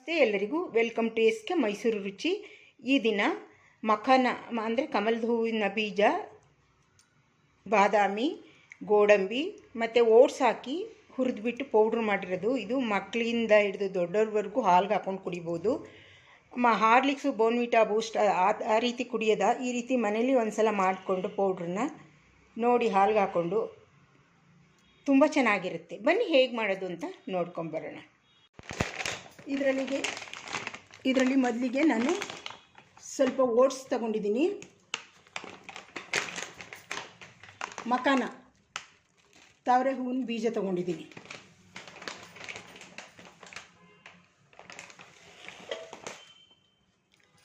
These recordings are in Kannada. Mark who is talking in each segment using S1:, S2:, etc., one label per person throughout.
S1: ನಮಸ್ತೆ ಎಲ್ಲರಿಗೂ. Welcome to S K Mysuru Ruchi. ಈ ದಿನ ಮಖನ, ಅಂದರೆ ಕಮಲದ ಹೂವಿನ ಬೀಜ, ಬಾದಾಮಿ, ಗೋಡಂಬಿ, ಮತ್ತು ಓಟ್ಸ್ ಹಾಕಿ ಹುರಿದ್ಬಿಟ್ಟು ಪೌಡ್ರ್ ಮಾಡಿರೋದು. ಇದು ಮಕ್ಕಳಿಂದ ಹಿಡಿದು ದೊಡ್ಡವ್ರವರೆಗೂ ಹಾಲ್ಗೆ ಹಾಕೊಂಡು ಕುಡಿಬೋದು. ಮ, ಹಾರ್ಲಿಕ್ಸು ಬೋನ್ವಿಟಾ ಬೂಸ್ಟ್ ಆ ರೀತಿ ಕುಡಿಯೋದ. ಈ ರೀತಿ ಮನೇಲಿ ಒಂದು ಸಲ ಮಾಡಿಕೊಂಡು ಪೌಡ್ರನ್ನ ನೋಡಿ ಹಾಲ್ಗೆ ಹಾಕ್ಕೊಂಡು ತುಂಬ ಚೆನ್ನಾಗಿರುತ್ತೆ. ಬನ್ನಿ ಹೇಗೆ ಮಾಡೋದು ಅಂತ ನೋಡ್ಕೊಂಬರೋಣ ಇದರಲ್ಲಿಗೆ, ಇದರಲ್ಲಿ ಮೊದಲಿಗೆ ನಾನು ಸ್ವಲ್ಪ ಓಟ್ಸ್ ತಗೊಂಡಿದ್ದೀನಿ. ಮಕಾನ ತಾವರೆ ಹೂವಿನ ಬೀಜ ತಗೊಂಡಿದ್ದೀನಿ.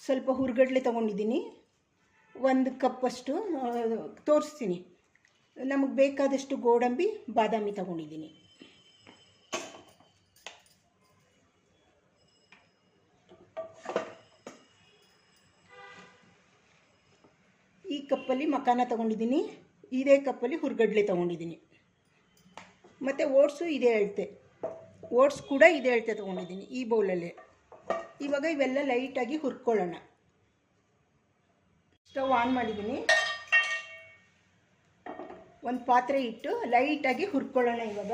S1: ಸ್ವಲ್ಪ ಹುರ್ಗಡ್ಲೆ ತಗೊಂಡಿದ್ದೀನಿ. ಒಂದು ಕಪ್ಪಷ್ಟು ತೋರಿಸ್ತೀನಿ. ನಮಗೆ ಬೇಕಾದಷ್ಟು ಗೋಡಂಬಿ, ಬಾದಾಮಿ ತಗೊಂಡಿದ್ದೀನಿ ಈ ಕಪ್ಪಲ್ಲಿ ಮಕಾನ ತಗೊಂಡಿದ್ದೀನಿ, ಇದೇ ಕಪ್ಪಲ್ಲಿ ಹುರ್ಗಡ್ಲೆ ತಗೊಂಡಿದ್ದೀನಿ. ಮತ್ತು ಓಟ್ಸು ಇದೇ ಅಳತೆ, ಓಟ್ಸ್ ಕೂಡ ಇದೇ ಅಳತೆ ತೊಗೊಂಡಿದ್ದೀನಿ ಈ ಬೌಲಲ್ಲೇ. ಇವಾಗ ಇವೆಲ್ಲ ಲೈಟಾಗಿ ಹುರ್ಕೊಳ್ಳೋಣ. ಸ್ಟವ್ ಆನ್ ಮಾಡಿದ್ದೀನಿ. ಒಂದು ಪಾತ್ರೆ ಇಟ್ಟು ಲೈಟಾಗಿ ಹುರ್ಕೊಳ್ಳೋಣ ಇವಾಗ.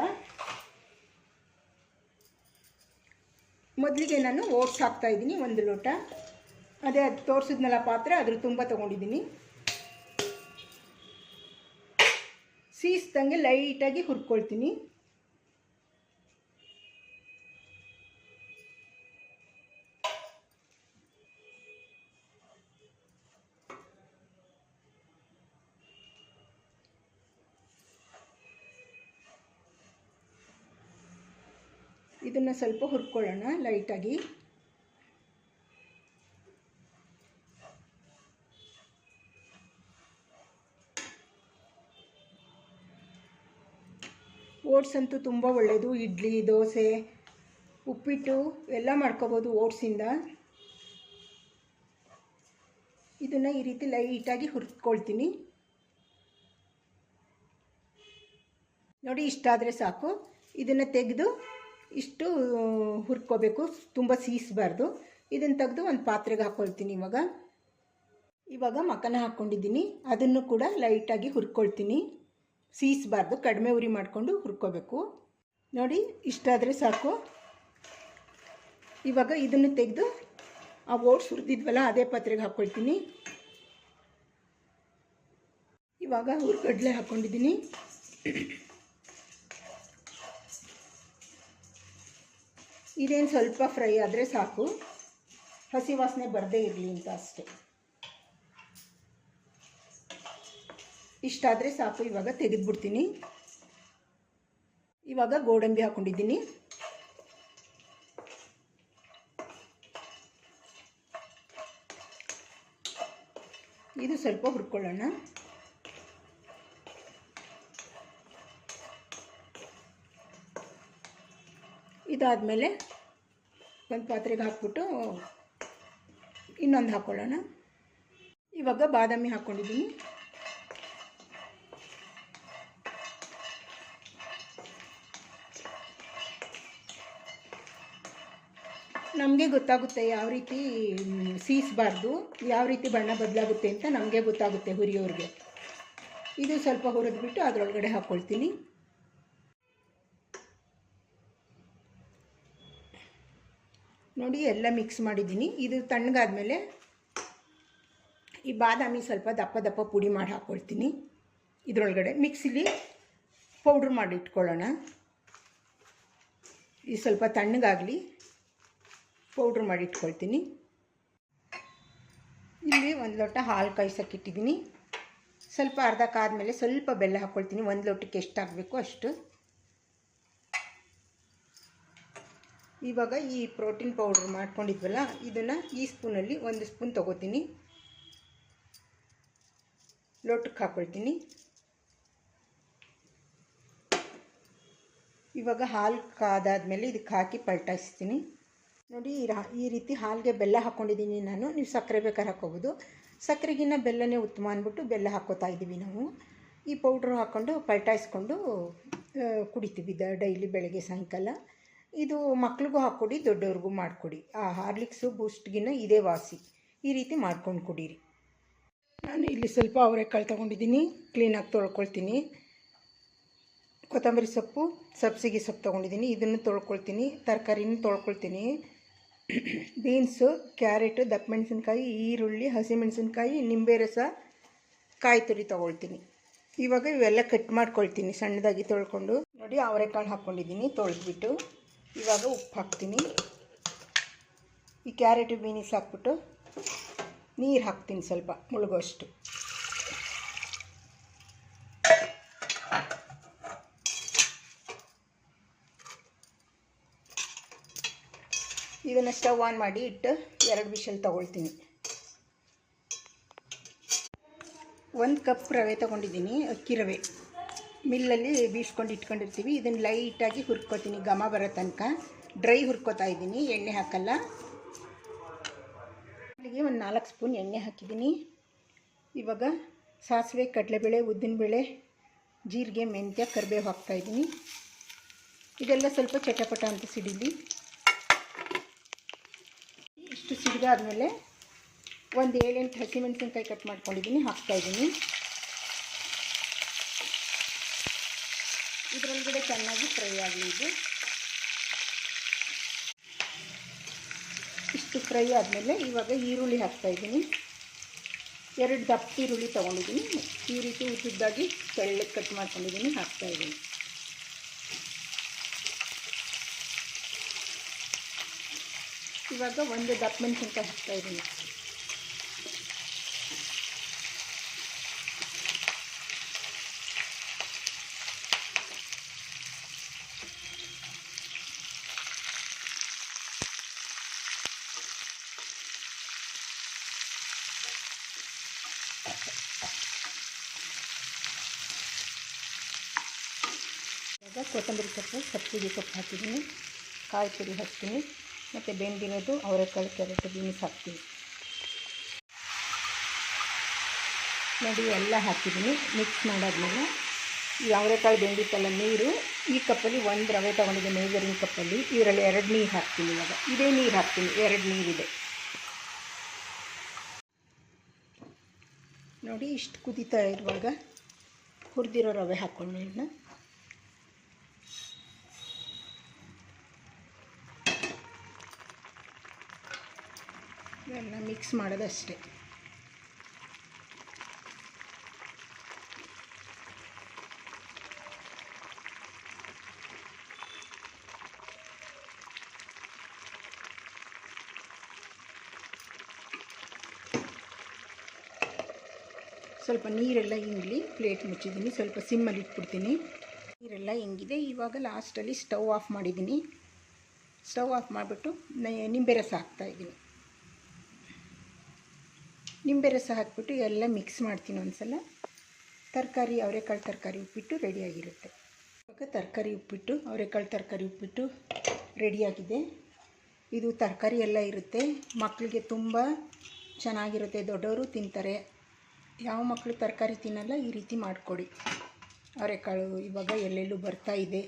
S1: ಮೊದಲಿಗೆ ನಾನು ಓಟ್ಸ್ ಹಾಕ್ತಾಯಿದ್ದೀನಿ ಒಂದು ಲೋಟ. ಅದೇ ಅದು ತೋರಿಸಿದ್ನಲ್ಲ ಪಾತ್ರೆ, ಅದ್ರ ತುಂಬ ತೊಗೊಂಡಿದ್ದೀನಿ. ಸೀಸ್ದಂಗೆ ಲೈಟಾಗಿ ಹುರ್ಕೊಳ್ತೀನಿ. ಇದನ್ನು ಸ್ವಲ್ಪ ಹುರ್ಕೊಳ್ಳೋಣ ಲೈಟಾಗಿ. ಓಟ್ಸ್ ಅಂತೂ ತುಂಬ ಒಳ್ಳೆಯದು ಇಡ್ಲಿ, ದೋಸೆ, ಉಪ್ಪಿಟ್ಟು ಎಲ್ಲ ಮಾಡ್ಕೋಬೋದು ಓಟ್ಸಿಂದ. ಇದನ್ನು ಈ ರೀತಿ ಲೈಟಾಗಿ ಹುರ್ಕೊಳ್ತೀನಿ. ನೋಡಿ ಇಷ್ಟಾದರೆ ಸಾಕು. ಇದನ್ನು ತೆಗೆದು ಇಷ್ಟು ಹುರ್ಕೋಬೇಕು. ತುಂಬ ಸೀಸಬಾರ್ದು. ಇದನ್ನು ತೆಗೆದು ಒಂದು ಪಾತ್ರೆಗೆ ಹಾಕ್ಕೊಳ್ತೀನಿ ಇವಾಗ. ಇವಾಗ ಮಕ್ಕನ ಹಾಕ್ಕೊಂಡಿದ್ದೀನಿ ಅದನ್ನು ಕೂಡ ಲೈಟಾಗಿ ಹುರ್ಕೊಳ್ತೀನಿ. ಸೀಸಬಾರ್ದು, ಕಡಿಮೆ ಉರಿ ಮಾಡಿಕೊಂಡು ಹುರ್ಕೋಬೇಕು. ನೋಡಿ, ಇಷ್ಟಾದರೆ ಸಾಕು. ಇವಾಗ ಇದನ್ನು ತೆಗೆದು ಆ ಓಟ್ಸ್ ಹುರಿದಿದ್ವಲ್ಲ, ಅದೇ ಪಾತ್ರೆಗೆ ಹಾಕ್ಕೊಳ್ತೀನಿ ಇವಾಗ ಹುರ್ಗಡ್ಲೆ ಹಾಕ್ಕೊಂಡಿದ್ದೀನಿ ಇದೇನು ಸ್ವಲ್ಪ ಫ್ರೈ ಆದರೆ ಸಾಕು. ಹಸಿ ವಾಸನೆ ಬರದೇ ಇರಲಿ ಅಂತ ಅಷ್ಟೇ. ಇಷ್ಟಾದರೆ ಸಾಕು, ಇವಾಗ ತೆಗೆದುಬಿಡ್ತೀನಿ. ಇವಾಗ ಗೋಡಂಬಿ ಹಾಕ್ಕೊಂಡಿದ್ದೀನಿ ಇದು ಸ್ವಲ್ಪ ಹುರ್ಕೊಳ್ಳೋಣ. ಇದಾದಮೇಲೆ ಒಂದು ಪಾತ್ರೆಗೆ ಹಾಕ್ಬಿಟ್ಟು ಇನ್ನೊಂದು ಹಾಕ್ಕೊಳ್ಳೋಣ ಇವಾಗ ಬಾದಾಮಿ ಹಾಕ್ಕೊಂಡಿದ್ದೀನಿ ನಮಗೆ ಗೊತ್ತಾಗುತ್ತೆ ಯಾವ ರೀತಿ ಸೀಸಬಾರ್ದು, ಯಾವ ರೀತಿ ಬಣ್ಣ ಬದಲಾಗುತ್ತೆ ಅಂತ ನಮಗೆ ಗೊತ್ತಾಗುತ್ತೆ ಹುರಿಯೋರಿಗೆ. ಇದು ಸ್ವಲ್ಪ ಹುರಿದ್ಬಿಟ್ಟು ಅದರೊಳಗಡೆ ಹಾಕ್ಕೊಳ್ತೀನಿ ನೋಡಿ, ಎಲ್ಲ ಮಿಕ್ಸ್ ಮಾಡಿದ್ದೀನಿ. ಇದು ತಣ್ಣಗಾದ್ಮೇಲೆ ಈ ಬಾದಾಮಿ ಸ್ವಲ್ಪ ದಪ್ಪ ದಪ್ಪ ಪುಡಿ ಮಾಡಿ ಹಾಕ್ಕೊಳ್ತೀನಿ ಇದರೊಳಗಡೆ ಮಿಕ್ಸಿಲಿ ಪೌಡ್ರ್ ಮಾಡಿ ಇಟ್ಕೊಳ್ಳೋಣ. ಇದು ಸ್ವಲ್ಪ ತಣ್ಣಗಾಗಲಿ. ಪೌಡ್ರ್ ಮಾಡಿ ಇಟ್ಕೊಳ್ತೀನಿ. ಇಲ್ಲಿ ಒಂದು ಲೋಟ ಹಾಲು ಕಾಯಿಸೋಕ್ಕಿಟ್ಟಿದ್ದೀನಿ. ಸ್ವಲ್ಪ ಅರ್ಧ ಕಾದ್ಮೇಲೆ ಸ್ವಲ್ಪ ಬೆಲ್ಲ ಹಾಕ್ಕೊಳ್ತೀನಿ ಒಂದು ಲೋಟಕ್ಕೆ ಎಷ್ಟು ಆಗಬೇಕು ಅಷ್ಟು. ಇವಾಗ ಈ ಪ್ರೋಟೀನ್ ಪೌಡ್ರ್ ಮಾಡ್ಕೊಂಡಿದ್ವಲ್ಲ, ಇದನ್ನು ಈ ಸ್ಪೂನಲ್ಲಿ ಒಂದು ಸ್ಪೂನ್ ತೊಗೋತೀನಿ. ಲೋಟಕ್ಕೆ ಹಾಕ್ಕೊಳ್ತೀನಿ ಇವಾಗ ಹಾಲು ಕಾದಾದ್ಮೇಲೆ ಇದಕ್ಕೆ ಹಾಕಿ ಪಲ್ಟಾಯಿಸ್ತೀನಿ. ನೋಡಿ, ಈ ರೀತಿ ಹಾಲಿಗೆ ಬೆಲ್ಲ ಹಾಕ್ಕೊಂಡಿದ್ದೀನಿ ನಾನು. ನೀವು ಸಕ್ಕರೆ ಬೇಕಾದ್ರೆ ಹಾಕ್ಕೋಬೋದು. ಸಕ್ಕರೆಗಿನ್ನ ಬೆಲ್ಲನೇ ಉತ್ತಮ ಅಂದ್ಬಿಟ್ಟು ಬೆಲ್ಲ ಹಾಕ್ಕೋತಾ ಇದ್ದೀವಿ ನಾವು. ಈ ಪೌಡ್ರು ಹಾಕ್ಕೊಂಡು ಪಲ್ಟಾಯಿಸ್ಕೊಂಡು ಕುಡಿತೀವಿ ದ, ಡೈಲಿ ಬೆಳಗ್ಗೆ ಸಾಯಂಕಾಲ. ಇದು ಮಕ್ಳಿಗೂ ಹಾಕ್ಕೊಡಿ, ದೊಡ್ಡವ್ರಿಗೂ ಮಾಡಿಕೊಡಿ. ಆ ಹಾರ್ಲಿಕ್ಸು ಬೂಸ್ಟ್ಗಿನ್ನ ಇದೇ ವಾಸಿ. ಈ ರೀತಿ ಮಾಡ್ಕೊಂಡು ಕುಡೀರಿ. ನಾನು ಇಲ್ಲಿ ಸ್ವಲ್ಪ ಅವರೆಕಾಳು ತೊಗೊಂಡಿದ್ದೀನಿ. ಕ್ಲೀನಾಗಿ ತೊಳ್ಕೊಳ್ತೀನಿ. ಕೊತ್ತಂಬರಿ ಸೊಪ್ಪು, ಸಬ್ಸಿಗೆ ಸೊಪ್ಪು ತೊಗೊಂಡಿದ್ದೀನಿ. ಇದನ್ನು ತೊಳ್ಕೊಳ್ತೀನಿ. ತರಕಾರಿನೂ ತೊಳ್ಕೊಳ್ತೀನಿ. ಬೀನ್ಸು, ಕ್ಯಾರೆಟು, ದಪ್ಪ ಮೆಣಸಿನ್ಕಾಯಿ, ಈರುಳ್ಳಿ ಹಸಿಮೆಣಸಿನ್ಕಾಯಿ ನಿಂಬೆ ರಸ, ಕಾಯಿ ತುರಿ ತೊಗೊಳ್ತೀನಿ. ಇವಾಗ ಇವೆಲ್ಲ ಕಟ್ ಮಾಡ್ಕೊಳ್ತೀನಿ, ಸಣ್ಣದಾಗಿ ತೊಳ್ಕೊಂಡು. ನೋಡಿ, ಅವರೆಕಾಳು ಹಾಕ್ಕೊಂಡಿದ್ದೀನಿ, ತೊಳೆದ್ಬಿಟ್ಟು ಇವಾಗ ಉಪ್ಪು ಹಾಕ್ತೀನಿ. ಈ ಕ್ಯಾರೆಟು, ಬೀನಿಸ್ ಹಾಕ್ಬಿಟ್ಟು ನೀರು ಹಾಕ್ತೀನಿ ಸ್ವಲ್ಪ, ಮುಳುಗೋಷ್ಟು. ಇದನ್ನು ಸ್ಟವ್ ಆನ್ ಮಾಡಿ ಇಟ್ಟು ಎರಡು ವಿಷಲ್ ತಗೊಳ್ತೀನಿ. ಒಂದು ಕಪ್ ರವೆ ತಗೊಂಡಿದ್ದೀನಿ, ಅಕ್ಕಿ ರವೆ. ಮಿಲ್ಲಲ್ಲಿ ಬೀಸ್ಕೊಂಡು ಇಟ್ಕೊಂಡಿರ್ತೀವಿ. ಇದನ್ನು ಲೈಟಾಗಿ ಹುರ್ಕೋತೀನಿ. ಘಮ ಬರೋ ತನಕ. ಡ್ರೈ ಹುರ್ಕೋತಾ ಇದ್ದೀನಿ. ಎಣ್ಣೆ ಹಾಕಲ್ಲ. ಅಲ್ಲಿಗೆ ಒಂದು ನಾಲ್ಕು ಸ್ಪೂನ್ ಎಣ್ಣೆ ಹಾಕಿದ್ದೀನಿ. ಇವಾಗ ಸಾಸಿವೆ, ಕಡಲೆಬೇಳೆ ಉದ್ದಿನಬೇಳೆ ಜೀರಿಗೆ, ಮೆಂತ್ಯ, ಕರಿಬೇವು ಹಾಕ್ತಾಯಿದ್ದೀನಿ ಇದೆಲ್ಲ ಸ್ವಲ್ಪ ಚಟಪಟ ಅಂತ ಸಿಡಿಲಿ. ಇಷ್ಟು ಸಿಡಿದಾದ್ಮೇಲೆ ಒಂದು ಏಳೆಂಟು ಹಸಿಮೆಣಸಿನ್ಕಾಯಿ ಕಟ್ ಮಾಡ್ಕೊಂಡಿದ್ದೀನಿ ಹಾಕ್ತಾಯಿದ್ದೀನಿ ಇದರೊಳಗಡೆ ಚೆನ್ನಾಗಿ ಫ್ರೈ ಆಗಲಿ ಇದು. ಇಷ್ಟು ಫ್ರೈ ಆದಮೇಲೆ ಇವಾಗ ಈರುಳ್ಳಿ ಹಾಕ್ತಾಯಿದ್ದೀನಿ ಎರಡು ದಪ್ಪ ಈರುಳ್ಳಿ ತೊಗೊಂಡಿದ್ದೀನಿ. ಈ ರೀತಿ ಉದ್ದುದ್ದಾಗಿ ತೆಳ್ಳಗೆ ಕಟ್ ಮಾಡ್ಕೊಂಡಿದ್ದೀನಿ ಹಾಕ್ತಾಯಿದ್ದೀನಿ ಇವಾಗ ಒಂದು ದಪ್ಪ ಮೆಣಸಿನ್ಕಾಯಿ ಹಾಕ್ತಾಯಿದ್ದೀನಿ ಇವಾಗ ಕೊತ್ತಂಬರಿ ಸೊಪ್ಪು ಸಬ್ಸಿಗೆ ಸೊಪ್ಪು ಹಾಕಿದ್ದೀನಿ. ಕಾಯಿ ತುರಿ ಹಾಕ್ತೀನಿ. ಮತ್ತು ಬೆಂದಿರೋದು ಅವರೆಕಾಳು ಕ್ಯಾರೆಟ್ ಬೀನ್ಸ್ ಹಾಕ್ತೀನಿ. ನೋಡಿ, ಎಲ್ಲ ಹಾಕಿದ್ದೀನಿ. ಮಿಕ್ಸ್ ಮಾಡಾದ್ಮೇಲೆ ಈ ಅವರೆಕಾಳು ಬೆಂದಿತ್ತಲ್ಲ ನೀರು, ಈ ಕಪ್ಪಲ್ಲಿ ಒಂದು ರವೆ ತೊಗೊಂಡಿದ್ದೆ, ಮೇಜರಿಂಗ್ ಕಪ್ಪಲ್ಲಿ. ಇದರಲ್ಲಿ ಎರಡು ನೀರು ಹಾಕ್ತೀನಿ ಇವಾಗ. ಇದೇ ನೀರು ಹಾಕ್ತೀನಿ. ಎರಡು ನೀರಿದೆ. ನೋಡಿ, ಇಷ್ಟು ಕುದೀತಾ ಇರುವಾಗ ಹುರಿದಿರೋ ರವೆ ಹಾಕ್ಕೊಂಡು ಇದನ್ನ ಎಲ್ಲ ಮಿಕ್ಸ್ ಮಾಡೋದಷ್ಟೇ. ಸ್ವಲ್ಪ ನೀರೆಲ್ಲ ಹಿಂಗಲಿ ಪ್ಲೇಟ್ ಮುಚ್ಚಿದ್ದೀನಿ. ಸ್ವಲ್ಪ ಸಿಮ್ಮಲ್ಲಿ ಇಟ್ಬಿಡ್ತೀನಿ. ನೀರೆಲ್ಲ ಹಿಂಗಿದೆ. ಇವಾಗ ಲಾಸ್ಟಲ್ಲಿ ಸ್ಟವ್ ಆಫ್ ಮಾಡಿದ್ದೀನಿ. ಸ್ಟವ್ ಆಫ್ ಮಾಡಿಬಿಟ್ಟು ನಿಂಬೆ ರಸ ಹಾಕ್ತಾಯಿದ್ದೀನಿ ನಿಂಬೆ ರಸ ಹಾಕ್ಬಿಟ್ಟು ಎಲ್ಲ ಮಿಕ್ಸ್ ಮಾಡ್ತೀನಿ ಒಂದು ಸಲ ತರಕಾರಿ, ಅವರೆಕಾಳು ತರಕಾರಿ ಉಪ್ಪಿಟ್ಟು ರೆಡಿಯಾಗಿರುತ್ತೆ ಇವಾಗ ತರಕಾರಿ ಉಪ್ಪಿಟ್ಟು, ಅವರೆಕಾಳು ತರಕಾರಿ ಉಪ್ಪಿಟ್ಟು ರೆಡಿಯಾಗಿದೆ ಇದು ತರಕಾರಿ ಎಲ್ಲ ಇರುತ್ತೆ. ಮಕ್ಕಳಿಗೆ ತುಂಬ ಚೆನ್ನಾಗಿರುತ್ತೆ. ದೊಡ್ಡವರು ತಿಂತಾರೆ. ಯಾವ ಮಕ್ಕಳು ತರಕಾರಿ ತಿನ್ನಲ್ಲ, ಈ ರೀತಿ ಮಾಡಿಕೊಡಿ. ಅವರೆಕಾಳು ಇವಾಗ ಎಲ್ಲೆಲ್ಲೂ ಬರ್ತಾ ಇದೆ.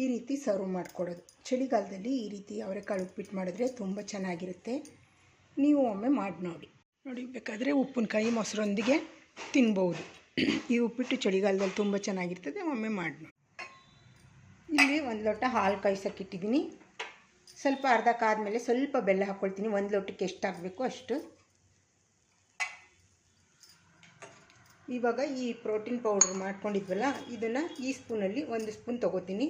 S1: ಈ ರೀತಿ ಸರ್ವ್ ಮಾಡಿಕೊಡೋದು. ಚಳಿಗಾಲದಲ್ಲಿ ಈ ರೀತಿ ಅವರೆಕಾಳು ಉಪ್ಪಿಟ್ಟು ಮಾಡಿದ್ರೆ ತುಂಬ ಚೆನ್ನಾಗಿರುತ್ತೆ. ನೀವು ಒಮ್ಮೆ ಮಾಡಿ ನೋಡಿ. ನೋಡಿ, ಬೇಕಾದರೆ ಉಪ್ಪಿನಕಾಯಿ ಮೊಸರೊಂದಿಗೆ ತಿನ್ಬೋದು. ಈ ಉಪ್ಪಿಟ್ಟು ಚಳಿಗಾಲದಲ್ಲಿ ತುಂಬ ಚೆನ್ನಾಗಿರ್ತದೆ, ಒಮ್ಮೆ ಮಾಡಿ ನೋಡಿ. ಇಲ್ಲಿ ಒಂದು ಲೋಟ ಹಾಲು ಕಾಯಿಸೋಕ್ಕಿಟ್ಟಿದ್ದೀನಿ. ಸ್ವಲ್ಪ ಅರ್ಧ ಕಾದ್ಮೇಲೆ ಸ್ವಲ್ಪ ಬೆಲ್ಲ ಹಾಕ್ಕೊಳ್ತೀನಿ. ಒಂದು ಲೋಟಕ್ಕೆ ಎಷ್ಟು ಹಾಕಬೇಕು ಅಷ್ಟು. ಇವಾಗ ಈ ಪ್ರೋಟೀನ್ ಪೌಡ್ರ್ ಮಾಡ್ಕೊಂಡಿದ್ವಲ್ಲ, ಇದನ್ನು ಈ ಸ್ಪೂನಲ್ಲಿ ಒಂದು ಸ್ಪೂನ್ ತೊಗೋತೀನಿ.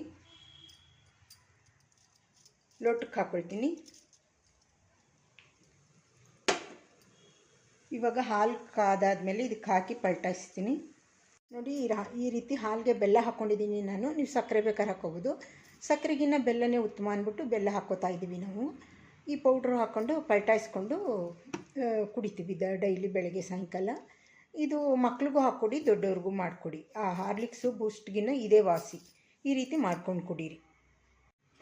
S1: ಲೋಟಕ್ಕೆ ಹಾಕ್ಕೊಳ್ತೀನಿ ಇವಾಗ ಹಾಲು ಕಾದಾದಮೇಲೆ ಇದಕ್ಕೆ ಹಾಕಿ ಪಲ್ಟಾಯಿಸ್ತೀನಿ. ನೋಡಿ, ಈ ರೀತಿ ಹಾಲಿಗೆ ಬೆಲ್ಲ ಹಾಕ್ಕೊಂಡಿದ್ದೀನಿ ನಾನು. ನೀವು ಸಕ್ಕರೆ ಬೇಕಾದ್ರೆ ಹಾಕ್ಕೋಬೋದು. ಸಕ್ಕರೆಗಿನ್ನ ಬೆಲ್ಲನೇ ಉತ್ತಮ ಅಂದ್ಬಿಟ್ಟು ಬೆಲ್ಲ ಹಾಕ್ಕೋತಾ ಇದ್ದೀವಿ ನಾವು. ಈ ಪೌಡ್ರ್ ಹಾಕ್ಕೊಂಡು ಪಲ್ಟಾಯಿಸ್ಕೊಂಡು ಕುಡಿತೀವಿ ದ, ಡೈಲಿ ಬೆಳಗ್ಗೆ ಸಾಯಂಕಾಲ. ಇದು ಮಕ್ಳಿಗೂ ಹಾಕ್ಕೊಡಿ, ದೊಡ್ಡವ್ರಿಗೂ ಮಾಡಿಕೊಡಿ. ಆ ಹಾರ್ಲಿಕ್ಸು ಬೂಸ್ಟ್ಗಿನ್ನ ಇದೇ ವಾಸಿ. ಈ ರೀತಿ ಮಾಡ್ಕೊಂಡು ಕುಡೀರಿ.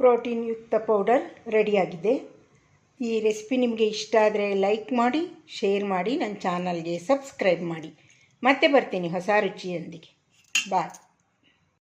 S1: ಪ್ರೋಟೀನ್ ಯುಕ್ತ ಪೌಡರ್ ರೆಡಿಯಾಗಿದೆ. ಈ ರೆಸಿಪಿ ನಿಮಗೆ ಇಷ್ಟ ಆದರೆ ಲೈಕ್ ಮಾಡಿ, ಶೇರ್ ಮಾಡಿ ನನ್ನ ಚಾನಲ್ಗೆ ಸಬ್ಸ್ಕ್ರೈಬ್ ಮಾಡಿ. ಮತ್ತೆ ಬರ್ತೀನಿ ಹೊಸ ರುಚಿಯೊಂದಿಗೆ. ಬಾಯ್.